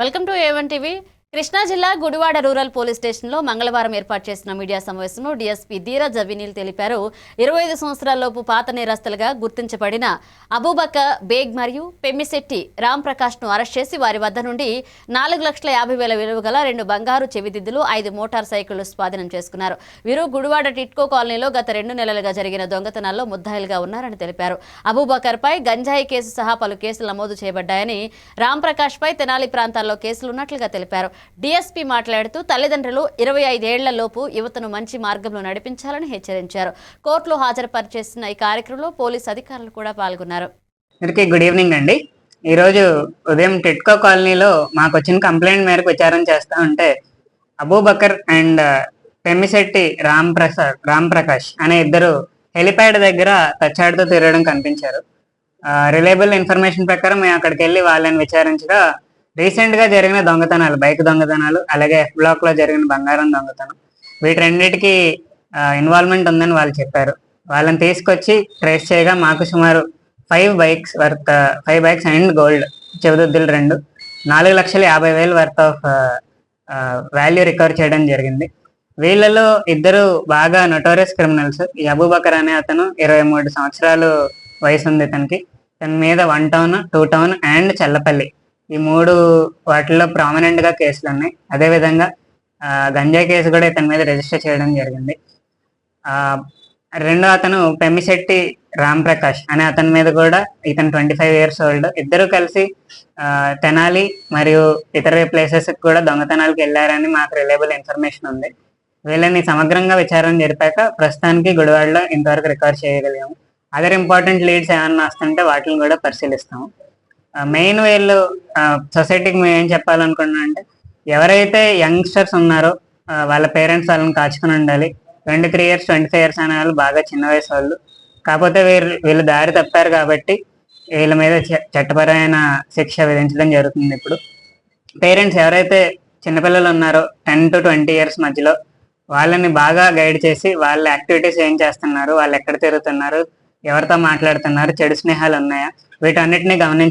Welcome to A one TV Krishna జిల్లా Gudivada rural police స్టేషన్లో మంగళవారం ఏర్పాటు చేసిన మీడియా సమావేశంలో డీఎస్పీ ధీరజ్ అవినీల్ తెలిపారు. ఇరవై ఐదు సంవత్సరాలలోపు పాత నేరస్తులుగా గుర్తించబడిన అబూబక్క బేగ్ మరియు పెమ్మిశెట్టి రామ్ ప్రకాష్ను అరెస్ట్ చేసి వారి వద్ద నుండి నాలుగు లక్షల యాభై వేల విలువ గల రెండు బంగారు చెవిదిద్దులు ఐదు మోటార్ సైకిళ్ళు స్వాధీనం చేసుకున్నారు. వీరు గుడివాడ టిట్కో కాలనీలో గత రెండు నెలలుగా జరిగిన దొంగతనాల్లో ముద్దాయిలుగా ఉన్నారని తెలిపారు. అబూబకర్పై గంజాయి కేసు సహా పలు కేసులు నమోదు చేయబడ్డాయని రామ్ ప్రకాష్పై తెనాలి ప్రాంతాల్లో కేసులు ఉన్నట్లుగా తెలిపారు. డీఎస్పీ మాట్లాడుతూ తల్లిదండ్రులు ఇరవై ఐదేళ్ళలోపు యువతను మంచి మార్గంలో నడిపించాలని హెచ్చరించారు. కోర్టులో హాజరుపరిచేసిన ఈ కార్యక్రమంలో పోలీసు అధికారులు కూడా పాల్గొన్నారు. అందరికీ గుడ్ ఈవినింగ్ అండి. ఈరోజు ఉదయం టిట్కో కాలనీలో మాకు వచ్చిన కంప్లైంట్ మేరకు విచారణ చేస్తా ఉంటే అబూబకర్ అండ్ పెమ్మిశెట్టి రామ్ ప్రసాద్ రామ్ ప్రకాష్ అనే ఇద్దరు హెలిప్యాడ్ దగ్గర తచ్చాడుతో తిరగడం కనిపించారు. రిలయబుల్ ఇన్ఫర్మేషన్ ప్రకారం మేము అక్కడికి వెళ్ళి వాళ్ళని విచారించగా రీసెంట్గా జరిగిన దొంగతనాలు బైక్ దొంగతనాలు అలాగే ఎఫ్ బ్లాక్లో జరిగిన బంగారం దొంగతనం వీటన్నిటికీ ఇన్వాల్వ్మెంట్ ఉందని వాళ్ళు చెప్పారు. వాళ్ళని తీసుకొచ్చి ట్రేస్ చేయగా మాకు సుమారు five bikes worth five bikes and gold చెవిదొద్దులు రెండు నాలుగు లక్షల యాభై వేలు వర్త్ ఆఫ్ వాల్యూ రికవర్ చేయడం జరిగింది. వీళ్ళలో ఇద్దరు బాగా నొటోరియస్ క్రిమినల్స్ ఈ అబూబకర్ అనే అతను ఇరవై మూడు సంవత్సరాలు వయసు ఉంది తనకి. తన మీద one town two town and Challapalli. ఈ మూడు వాటిల్లో ప్రామినెంట్గా కేసులు ఉన్నాయి. అదే విధంగా గంజాయి కేసు కూడా ఇతని మీద రిజిస్టర్ చేయడం జరిగింది. రెండో అతను పెమ్మిశెట్టి రామ్ ప్రకాష్ అనే అతని మీద కూడా ఇతను ట్వంటీ ఫైవ్ ఇయర్స్ ఓల్డ్ ఇద్దరు కలిసి తెనాలి మరియు ఇతర ప్లేసెస్ కూడా దొంగతనాలకు వెళ్ళారని మాకు రిలయబుల్ ఇన్ఫర్మేషన్ ఉంది. వీళ్ళని సమగ్రంగా విచారణ జరిపాక ప్రస్తుతానికి గుడివాడలో ఇంతవరకు రికవర్ చేయగలిగాము. అదర్ ఇంపార్టెంట్ లీడ్స్ ఏమన్నా వస్తుంటే వాటిని కూడా పరిశీలిస్తాము. మెయిన్ వీళ్ళు సొసైటీకి మేము ఏం చెప్పాలనుకున్నా అంటే ఎవరైతే యంగ్స్టర్స్ ఉన్నారో వాళ్ళ పేరెంట్స్ వాళ్ళని కాచుకుని ఉండాలి. Twenty three years twenty five years అనే వాళ్ళు బాగా చిన్న వయసు వాళ్ళు. కాకపోతే వీళ్ళు వీళ్ళు దారి తప్పారు కాబట్టి వీళ్ళ మీద చ- చట్టపరమైన శిక్ష విధించడం జరుగుతుంది ఇప్పుడు. పేరెంట్స్ ఎవరైతే చిన్నపిల్లలు ఉన్నారో టెన్ టు ట్వంటీ ఇయర్స్ మధ్యలో వాళ్ళని బాగా గైడ్ చేసి వాళ్ళ యాక్టివిటీస్ ఏం చేస్తున్నారు వాళ్ళు ఎక్కడ తిరుగుతున్నారు ఎవరితో మాట్లాడుతున్నారు చెడు స్నేహాలు ఉన్నాయా వీటన్నిటిని గమనించి